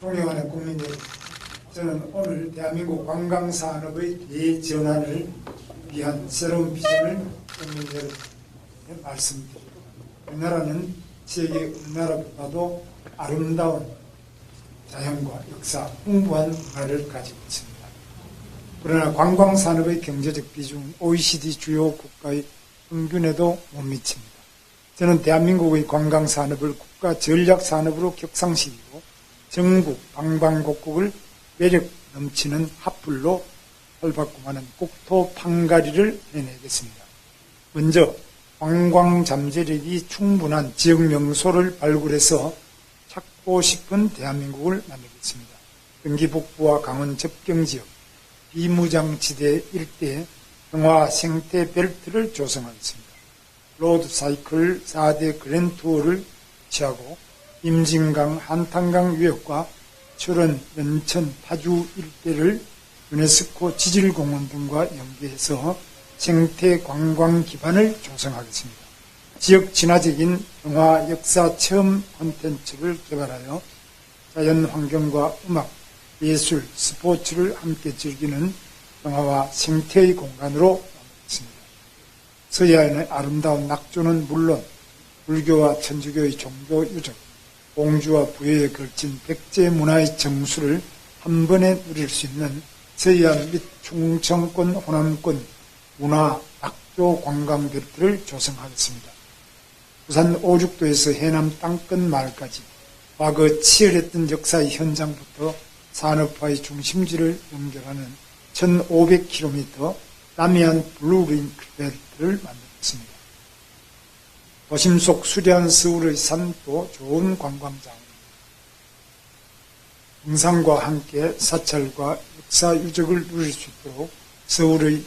존경하는 국민 여러분, 저는 오늘 대한민국 관광산업의 대전환을 위한 새로운 비전을 국민 여러분께 말씀드립니다. 우리나라는 세계 어느 나라보다도 아름다운 자연과 역사, 풍부한 문화를 가지고 있습니다. 그러나 관광산업의 경제적 비중은 OECD 주요 국가의 평균에도 못 미칩니다. 저는 대한민국의 관광산업을 국가 전략산업으로 격상시키고 전국 방방곡곡을 매력 넘치는 핫불로 헐받고마는 국토 판가리를 해내겠습니다. 먼저 관광 잠재력이 충분한 지역 명소를 발굴해서 찾고 싶은 대한민국을 만들겠습니다. 경기 북부와 강원 접경 지역, 비무장지대 일대에 평화 생태 벨트를 조성하겠습니다. 로드 사이클 4대 그랜 투어를 취하고 임진강, 한탄강 유역과 철원, 연천, 파주 일대를 유네스코 지질공원 등과 연계해서 생태 관광 기반을 조성하겠습니다. 지역 진화적인 영화 역사 체험 콘텐츠를 개발하여 자연 환경과 음악, 예술, 스포츠를 함께 즐기는 영화와 생태의 공간으로 만들겠습니다. 서해안의 아름다운 낙조는 물론 불교와 천주교의 종교 유적, 공주와 부여에 걸친 백제 문화의 정수를 한 번에 누릴 수 있는 서해안 및 충청권, 호남권 문화 낙조 관광 벨트를 조성하겠습니다. 부산 오죽도에서 해남 땅끝 마을까지 과거 치열했던 역사의 현장부터 산업화의 중심지를 연결하는 1500km 남해안 블루링크 벨트를 만들었습니다. 도심 속 수려한 서울의 산도 좋은 관광장 등산과 함께 사찰과 역사 유적을 누릴 수 있도록 서울의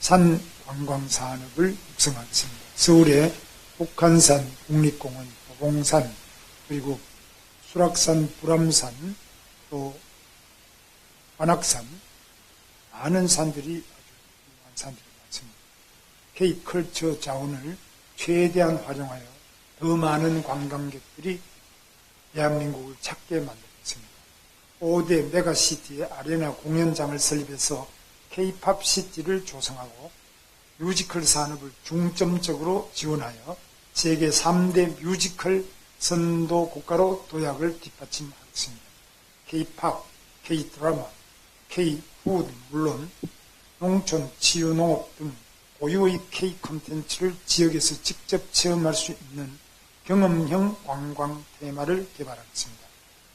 산 관광 산업을 육성하겠습니다. 서울의 북한산, 국립공원, 도봉산, 그리고 수락산, 불암산, 또 관악산, 많은 산들이 아주 훌륭한 산들이 많습니다. K컬처 자원을 최대한 활용하여 더 많은 관광객들이 대한민국을 찾게 만들겠습니다. 5대 메가시티의 아레나 공연장을 설립해서 K-팝 시티를 조성하고 뮤지컬 산업을 중점적으로 지원하여 세계 3대 뮤지컬 선도 국가로 도약을 뒷받침하겠습니다. K-팝, K-드라마, K-푸드 물론 농촌, 치유농업 등 고유의 K 콘텐츠를 지역에서 직접 체험할 수 있는 경험형 관광 테마를 개발하겠습니다.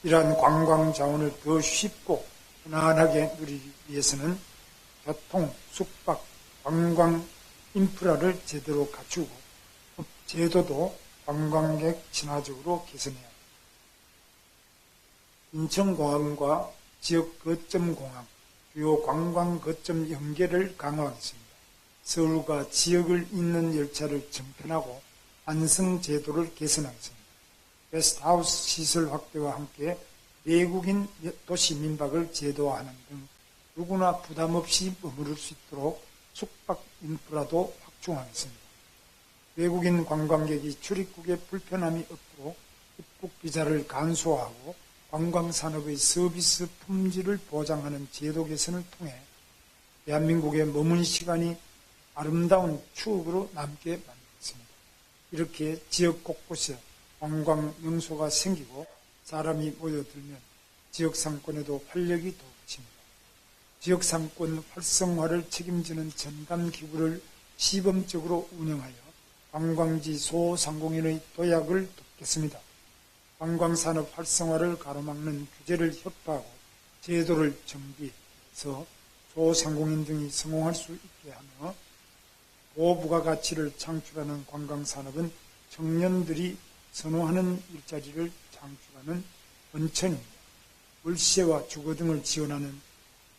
이러한 관광 자원을 더 쉽고 편안하게 누리기 위해서는 교통, 숙박, 관광 인프라를 제대로 갖추고 제도도 관광객 친화적으로 개선해야 합니다. 인천공항과 지역 거점 공항, 주요 관광 거점 연계를 강화하겠습니다. 서울과 지역을 잇는 열차를 정편하고 안성 제도를 개선하겠습니다. 게스트하우스 시설 확대와 함께 외국인 도시 민박을 제도화하는 등 누구나 부담 없이 머무를 수 있도록 숙박 인프라도 확충하겠습니다. 외국인 관광객이 출입국에 불편함이 없도록 입국 비자를 간소화하고 관광 산업의 서비스 품질을 보장하는 제도 개선을 통해 대한민국의 머문 시간이 아름다운 추억으로 남게 만들겠습니다. 이렇게 지역 곳곳에 관광 명소가 생기고 사람이 모여들면 지역 상권에도 활력이 돋습니다. 지역 상권 활성화를 책임지는 전담 기구를 시범적으로 운영하여 관광지 소상공인의 도약을 돕겠습니다. 관광산업 활성화를 가로막는 규제를 협파하고 제도를 정비해서 소상공인 등이 성공할 수 있게 하며 고부가가치를 창출하는 관광산업은 청년들이 선호하는 일자리를 창출하는 원천입니다. 월세와 주거 등을 지원하는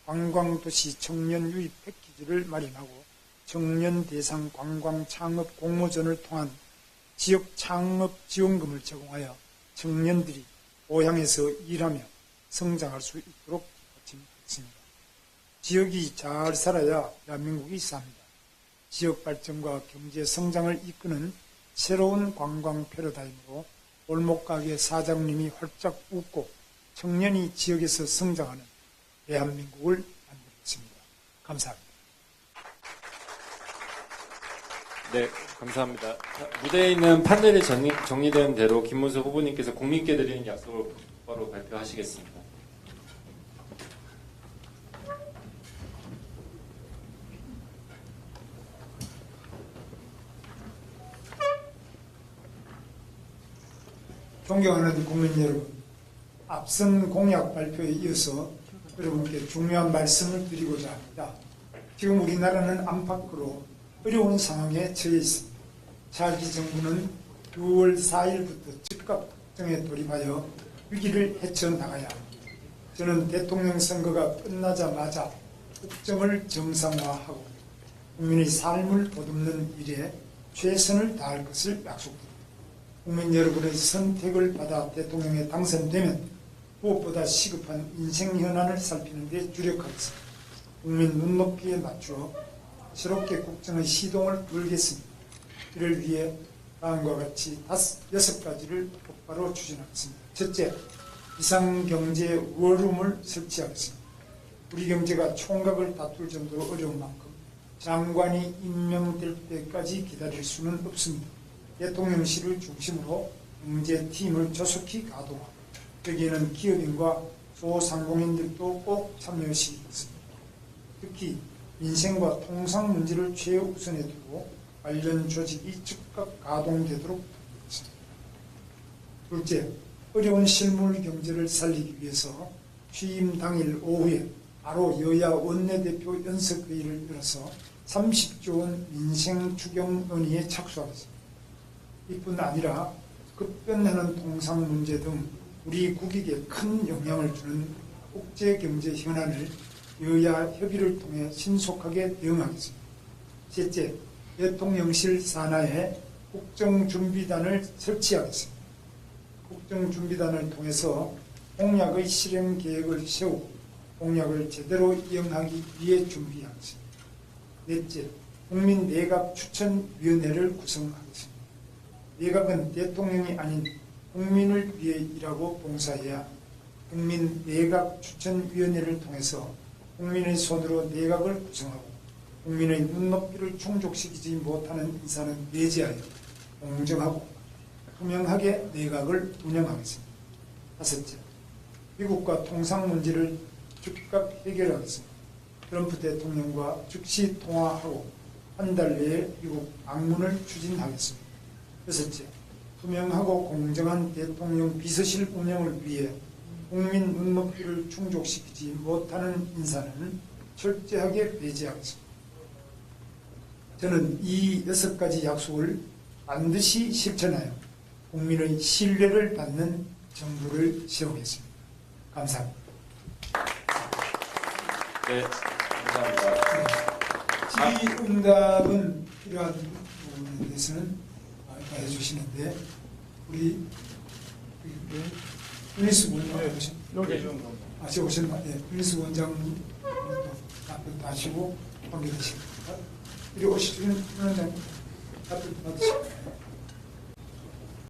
관광도시 청년 유입 패키지를 마련하고 청년 대상 관광 창업 공모전을 통한 지역 창업 지원금을 제공하여 청년들이 고향에서 일하며 성장할 수 있도록 뒷받침하겠습니다. 지역이 잘 살아야 대한민국이 삽니다. 지역 발전과 경제 성장을 이끄는 새로운 관광 패러다임으로 골목가게 사장님이 활짝 웃고 청년이 지역에서 성장하는 대한민국을 만들겠습니다. 감사합니다. 네, 감사합니다. 자, 무대에 있는 판넬이 정리, 정리된 대로 김문수 후보님께서 국민께 드리는 약속을 바로 발표하시겠습니다. 존경하는 국민 여러분, 앞선 공약 발표에 이어서 여러분께 중요한 말씀을 드리고자 합니다. 지금 우리나라는 안팎으로 어려운 상황에 처해 있습니다. 차기 정부는 6월 4일부터 즉각 국정에 돌입하여 위기를 헤쳐나가야 합니다. 저는 대통령 선거가 끝나자마자 국정을 정상화하고 국민의 삶을 보듬는 일에 최선을 다할 것을 약속드립니다. 국민 여러분의 선택을 받아 대통령에 당선되면 무엇보다 시급한 인생 현안을 살피는 데 주력하겠습니다. 국민 눈높이에 맞추어 새롭게 국정의 시동을 걸겠습니다. 이를 위해 다음과 같이 다섯, 여섯 가지를 똑바로 추진하겠습니다. 첫째, 비상경제 워룸을 설치하겠습니다. 우리 경제가 총각을 다툴 정도로 어려운 만큼 장관이 임명될 때까지 기다릴 수는 없습니다. 대통령실을 중심으로 경제팀을 조속히 가동하고 여기에는 기업인과 소상공인들도 꼭 참여시키겠습니다. 특히 민생과 통상 문제를 최우선에 두고 관련 조직이 즉각 가동되도록 하겠습니다. 둘째, 어려운 실물 경제를 살리기 위해서 취임 당일 오후에 바로 여야 원내대표 연석회의를 열어서 30조 원 민생 추경 논의에 착수하겠습니다. 이뿐 아니라 급변하는 통상 문제 등 우리 국익에 큰 영향을 주는 국제 경제 현안을 여야 협의를 통해 신속하게 대응하겠습니다. 셋째, 대통령실 산하에 국정준비단을 설치하겠습니다. 국정준비단을 통해서 공약의 실행 계획을 세우고 공약을 제대로 이행하기 위해 준비하겠습니다. 넷째, 국민 내각 추천위원회를 구성하겠습니다. 내각은 대통령이 아닌 국민을 위해 일하고 봉사해야 국민 내각 추천위원회를 통해서 국민의 손으로 내각을 구성하고 국민의 눈높이를 충족시키지 못하는 인사는 배제하여 공정하고 투명하게 내각을 운영하겠습니다. 다섯째, 미국과 통상 문제를 즉각 해결하겠습니다. 트럼프 대통령과 즉시 통화하고 한 달 내에 미국 방문을 추진하겠습니다. 여섯째, 투명하고 공정한 대통령 비서실 운영을 위해 국민 눈높이를 충족시키지 못하는 인사는 철저하게 배제하겠습니다. 저는 이 여섯 가지 약속을 반드시 실천하여 국민의 신뢰를 받는 정부를 세우겠습니다. 감사합니다. 네, 감사합니다. 질의응답은 필요한 부분에 대해서는 아까 해주시는데 우리 플리스 원장 오신 여기 좀 아, 저 오셨나? 예, 플리스 원장님 답변 하시고 관계되십니다. 이리 오시면 원장 답변 받으십니다.